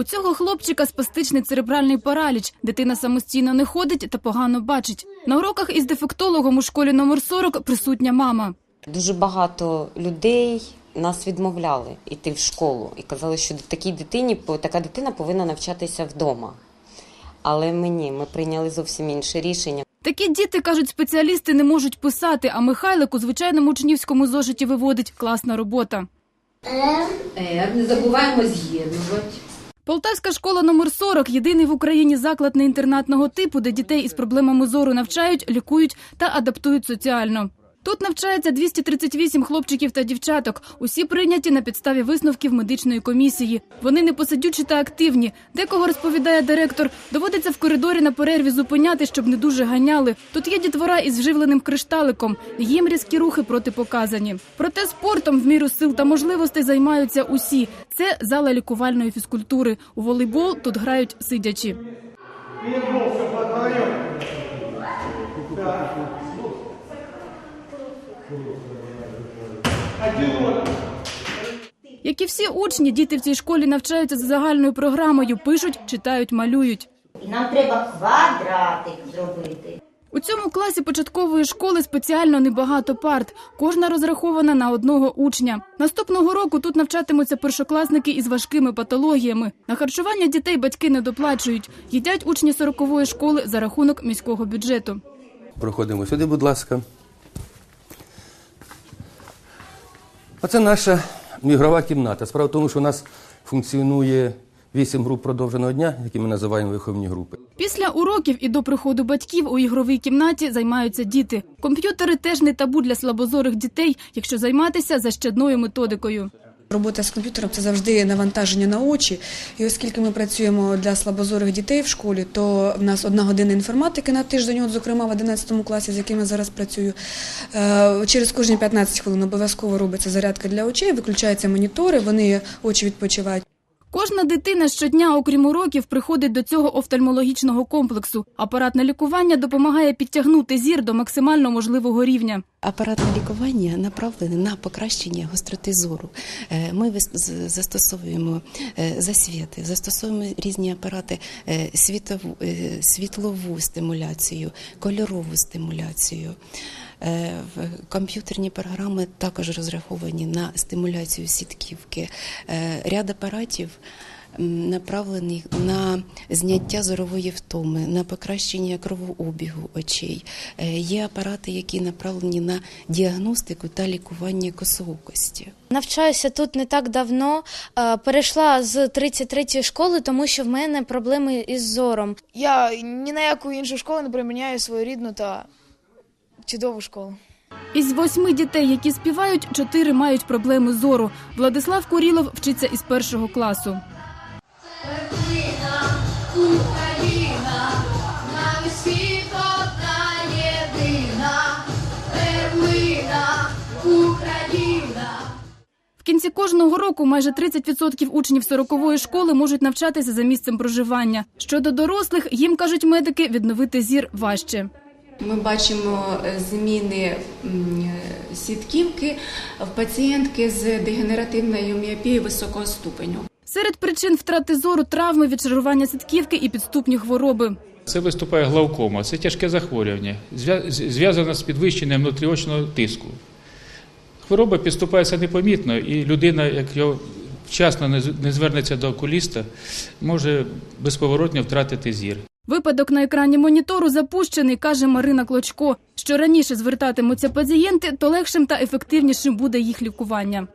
У цього хлопчика спастичний церебральний параліч. Дитина самостійно не ходить та погано бачить. На уроках із дефектологом у школі номер 40 присутня мама. Дуже багато людей нас відмовляли йти в школу і казали, що такій дитині така дитина повинна навчатися вдома. Але мені ми прийняли зовсім інше рішення. Такі діти, кажуть спеціалісти, не можуть писати, а Михайлик у звичайному учнівському зошиті виводить класна робота. Р, не забуваємо з'єднувати. Полтавська школа номер 40 – єдиний в Україні заклад неінтернатного типу, де дітей із проблемами зору навчають, лікують та адаптують соціально. Тут навчається 238 хлопчиків та дівчаток. Усі прийняті на підставі висновків медичної комісії. Вони непосидючі та активні. Декого розповідає директор. Доводиться в коридорі на перерві зупиняти, щоб не дуже ганяли. Тут є дітвора із вживленим кришталиком. Їм різкі рухи протипоказані. Проте спортом в міру сил та можливостей займаються усі. Це зала лікувальної фізкультури. У волейбол тут грають сидячи. Як і всі учні, діти в цій школі навчаються за загальною програмою, пишуть, читають, малюють. І нам треба квадратик зробити. У цьому класі початкової школи спеціально небагато парт. Кожна розрахована на одного учня. Наступного року тут навчатимуться першокласники із важкими патологіями. На харчування дітей батьки не доплачують. Їдять учні 40-ї школи за рахунок міського бюджету. Проходимо сюди, будь ласка. Оце наша ігрова кімната. Справа в тому, що у нас функціонує вісім груп продовженого дня, які ми називаємо виховні групи. Після уроків і до приходу батьків у ігровій кімнаті займаються діти. Комп'ютери теж не табу для слабозорих дітей, якщо займатися за щадною методикою. Робота з комп'ютером це завжди навантаження на очі. І оскільки ми працюємо для слабозорих дітей в школі, то в нас одна година інформатики на тиждень, от, зокрема в 11 класі, з яким я зараз працюю. Е, Через кожні 15 хвилин обов'язково робиться зарядка для очей, виключаються монітори, вони очі відпочивають. Кожна дитина щодня, окрім уроків, приходить до цього офтальмологічного комплексу. Апаратне лікування допомагає підтягнути зір до максимально можливого рівня. Апаратне лікування направлене на покращення гостроти зору. Е, Ми застосовуємо е, засвіти, застосовуємо різні апарати е, світову, світлову стимуляцію, кольорову стимуляцію. Комп'ютерні програми також розраховані на стимуляцію сітківки. Ряд апаратів направлений на зняття зорової втоми, на покращення кровообігу очей. Е, Є апарати, які направлені на діагностику та лікування косоокості. Навчаюся тут не так давно. Е, Перейшла з 33-ї школи, тому що в мене проблеми із зором. Я ні на яку іншу школу не приміняю свою рідну та чудову школу. Із восьми дітей, які співають, чотири мають проблеми зору. Владислав Курілов вчиться із першого класу. В кінці кожного року майже 30% учнів 40-ї школи можуть навчатися за місцем проживання. Щодо дорослих, їм кажуть медики, відновити зір важче. Ми бачимо е, зміни е, сітківки в пацієнтки з дегенеративною міопією високого ступеню. Серед причин втрати зору травми, відшарування сітківки і підступні хвороби. Це виступає глаукома. Це тяжке захворювання, зв'язане з підвищенням внутріочного тиску. Хвороба підступається непомітно, і людина, якщо вчасно не з- не звернеться до окуліста, може безповоротно втратити зір. Випадок на екрані монітору запущений, каже Марина Клочко. Що раніше звертатимуться пацієнти, то легшим та ефективнішим буде їх лікування.